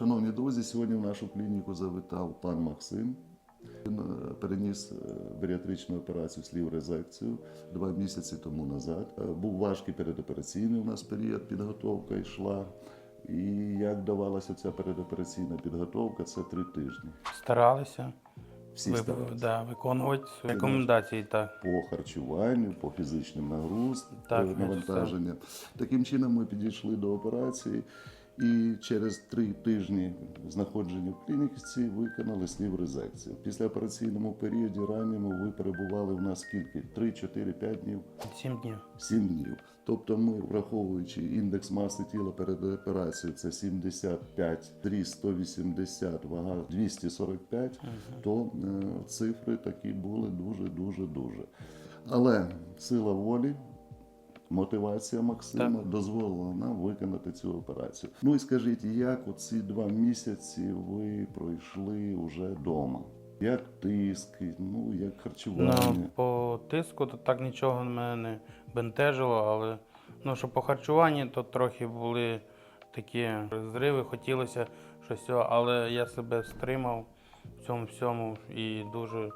Шановні друзі, сьогодні в нашу клініку завітав пан Максим. Він е, переніс е, баріатричну операцію слів-резекцію два місяці тому назад. Е, Був важкий передопераційний у нас період, підготовка йшла. І як давалася ця передопераційна підготовка, це три тижні. Старалися Всі ви- старалися. да, виконувати рекомендації. Так. по харчуванню, по фізичним нагрузкам, навантаженням. Таким чином ми підійшли до операції. І через три тижні знаходження в клініці виконали слів резекцію. Після операційному періоді ранньому ви перебували в нас скільки? 3, 4, 5 днів, Сім днів. 7 днів. Тобто ми, враховуючи індекс маси тіла перед операцією, це 75, 3, 180, вага 245, то е, цифри такі були дуже, дуже, дуже. Але сила волі, мотивація Максима дозволила нам виконати цю операцію. Ну і скажіть, як оці два місяці ви пройшли вже вдома? Як тиск, ну як харчування? Ну, по тиску то так нічого мене не бентежило, але ну, що по харчуванні, то трохи були такі зриви, хотілося щось, але я себе стримав в цьому всьому і дуже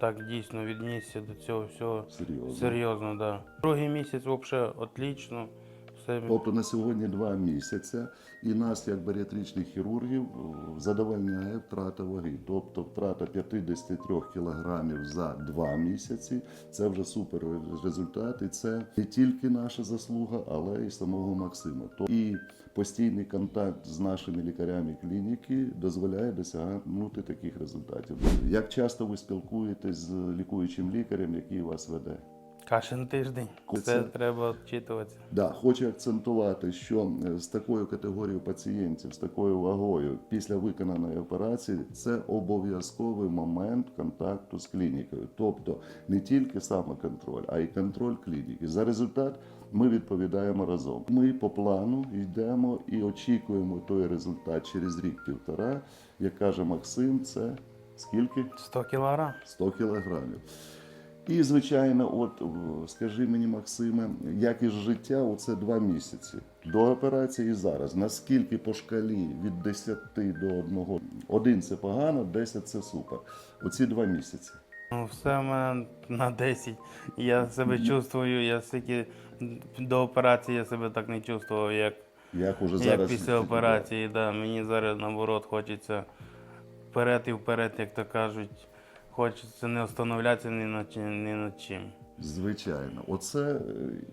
так дійсно віднісся до цього всього Серйозно. серйозно. Да. Другий місяць взагалі отлично. Все Тобто на сьогодні два місяці, і нас, як баріатричних хірургів, е, задовольняє втрата ваги. Тобто втрата 53 кілограмів за два місяці. Це вже супер результат. І це не тільки наша заслуга, але й самого Максима. І постійний контакт з нашими лікарями клініки дозволяє досягнути таких результатів. Як часто ви спілкуєтесь з лікуючим лікарем, який вас веде? Кожен тиждень. Це- Це треба вчитуватися. Да, хочу акцентувати, що е, з такою категорією пацієнтів, з такою вагою після виконаної операції це обов'язковий момент контакту з клінікою. Тобто не тільки самоконтроль, а й контроль клініки. За результат ми відповідаємо разом. Ми по плану йдемо і очікуємо той результат через рік-півтора. Як каже Максим, це скільки? 100 кілограм. 100 кілограмів. І, звичайно, от е, скажи мені, Максиме, якість життя оце два місяці до операції і зараз. Наскільки по шкалі від 10 до 1? Один це погано, 10 це супер. Оці два місяці. Ну, все в мене на 10. Я себе чувствую, я стільки до операції я себе так не чувствував, як, Як уже як після операції. Да. Мені зараз наоборот хочеться вперед і вперед, як то кажуть. Хочеться не остановлятися ні чим- ні над чим. Звичайно, оце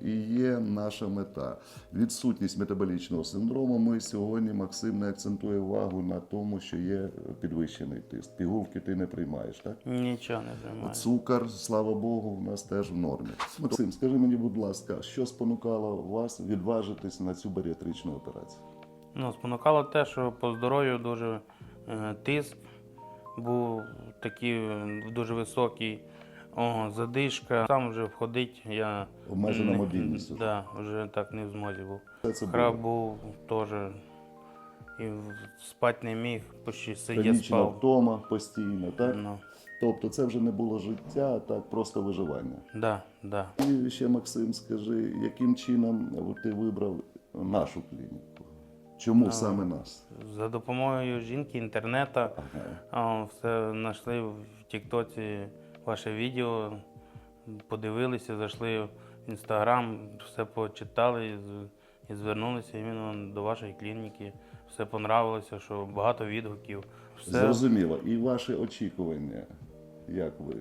і є наша мета. Відсутність метаболічного синдрому. Ми сьогодні Максим не акцентує увагу на тому, що є підвищений тиск. Пігулки ти не приймаєш, так? Нічого не займаю. Цукор, слава Богу, у нас теж в нормі. Максим, скажи мені, будь ласка, що спонукало вас відважитись на цю баріатричну операцію? Ну, спонукало те, що по здоров'ю дуже е, тиск був такий е, дуже високий. О, задишка. Сам вже входить, я Обмежена мобільність. Да, вже так не в змозі був. Храп був теж. І спати не міг, почти Хронічна спав. втома постійно, так? Ну, Тобто це вже не було життя, а так просто виживання. да, да. І ще, Максим, скажи, яким чином ти вибрав нашу клініку? Чому саме нас? За допомогою жінки, інтернету. Все знайшли в Тіктоці ваше відео, подивилися, зайшли в інстаграм, все почитали і, звернулися іменно до вашої клініки. Все понравилося, що багато відгуків. Все Зрозуміло. І ваші очікування, як ви?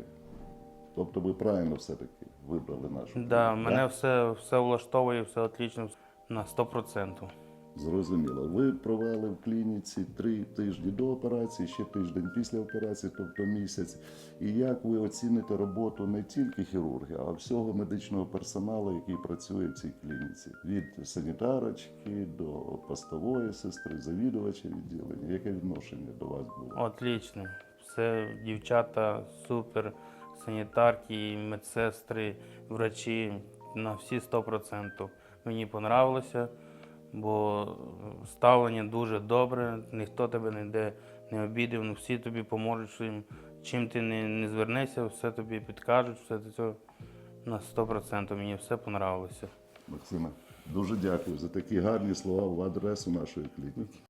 Тобто ви правильно все-таки вибрали нашу да, мене все, все влаштовує, все отлично на 100%. Зрозуміло. Ви провели в клініці три тижні до операції, ще тиждень після операції, тобто місяць. І як ви оціните роботу не тільки хірургів, а всього медичного персоналу, який працює в цій клініці? Від санітарочки до постової сестри, завідувача відділення. Яке відношення до вас було? Отлично. Все, дівчата, супер, санітарки, медсестри, врачі на всі 100%. Мені понравилося, бо ставлення дуже добре, ніхто тебе ніде не обідав, ну всі тобі поможуть, чим ти не, не звернешся, все тобі підкажуть, все це на 100%. Мені все понравилося. Максиме, дуже дякую за такі гарні слова в адресу нашої клініки.